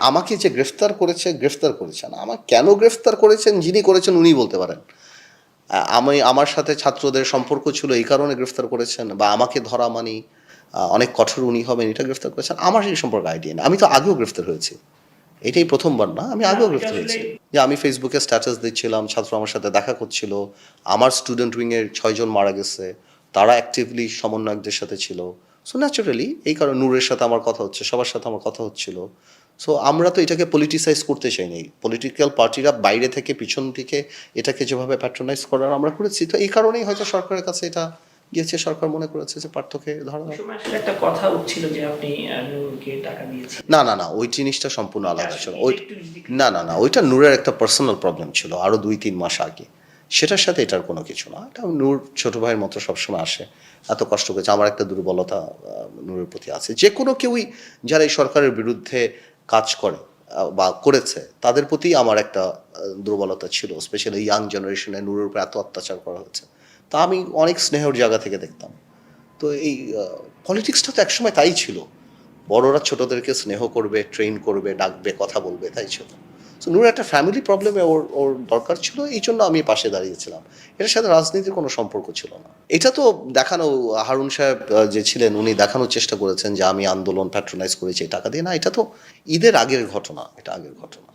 আমাকে যে গ্রেফতার করেছে গ্রেফতার করেছেন আমার কেন গ্রেফতার করেছেন যিনি করেছেন উনি বলতে পারেন। আমি আমার সাথে ছাত্রদের সম্পর্ক ছিল এই কারণে গ্রেফতার করেছেন বা আমাকে ধরা মানি অনেক কঠোর উনি হবেন এটা গ্রেফতার করেছেন। আমার সেই সম্পর্কে আইডিয়া নেই। আমি তো আগেও গ্রেফতার হয়েছি। এটাই প্রথমবার না আমি আগেও গ্রেফতার হয়েছি। যে আমি ফেসবুকে স্ট্যাটাস দিচ্ছিলাম ছাত্র আমার সাথে দেখা করছিল। আমার স্টুডেন্ট উইংয়ের ছয়জন মারা গেছে। তারা অ্যাক্টিভলি সমন্বয়কদের সাথে ছিল। সো ন্যাচুরালি এই কারণে নূরের সাথে আমার কথা হচ্ছে সবার সাথে আমার কথা হচ্ছিল। সো আমরা তো এটাকে পলিটিসাইজ করতে চাই নাই। পলিটিক্যাল পার্টিরা বাইরে থেকে পিছন থেকে এটাকে যেভাবে প্যাট্রোনাইজ করার আমরা করেছি তো এই কারণেই হয়তো সরকারের কাছে এটা গিয়েছে সরকার মনে করেছে যে পার্থকে ধরা একটা কথা উঠছিল যে আপনি নূরকে টাকা দিয়েছেন। না না না ওই জিনিসটা সম্পূর্ণ আলাদা ছিল। ওই না না না ওইটা নূরের একটা পার্সোনাল প্রবলেম ছিল আরও দুই তিন মাস আগে। সেটার সাথে এটার কোনো কিছু না। এটা নূর ছোট ভাইয়ের মতো সবসময় আসে। এত কষ্ট করেছে। আমার একটা দুর্বলতা নূরের প্রতি আছে। যে কোনো কেউই যারা এই সরকারের বিরুদ্ধে কাজ করে বা করেছে, তাদের প্রতি আমার একটা দুর্বলতা ছিল। স্পেশালি ইয়াং জেনারেশনে নূরের উপর এত অত্যাচার করা হচ্ছে। তা আমি অনেক স্নেহের জায়গা থেকে দেখতাম। তো এই পলিটিক্সটা তো একসময় তাই ছিল। বড়রা ছোটদেরকে স্নেহ করবে ট্রেন করবে, ডাকবে, কথা বলবে, তাই ছিল। সো নূর একটা ফ্যামিলি প্রবলেমে ওর ওর দরকার ছিল, এই জন্য আমি পাশে দাঁড়িয়েছিলাম। এটার সাথে রাজনীতির কোনো সম্পর্ক ছিল না। এটা তো দেখানো, হারুন সাহেব যে ছিলেন, উনি দেখানোর চেষ্টা করেছেন যে আমি আন্দোলন প্যাট্রোনাইজ করেছি টাকা দিয়ে। না, এটা তো ঈদের আগের ঘটনা, এটা আগের ঘটনা।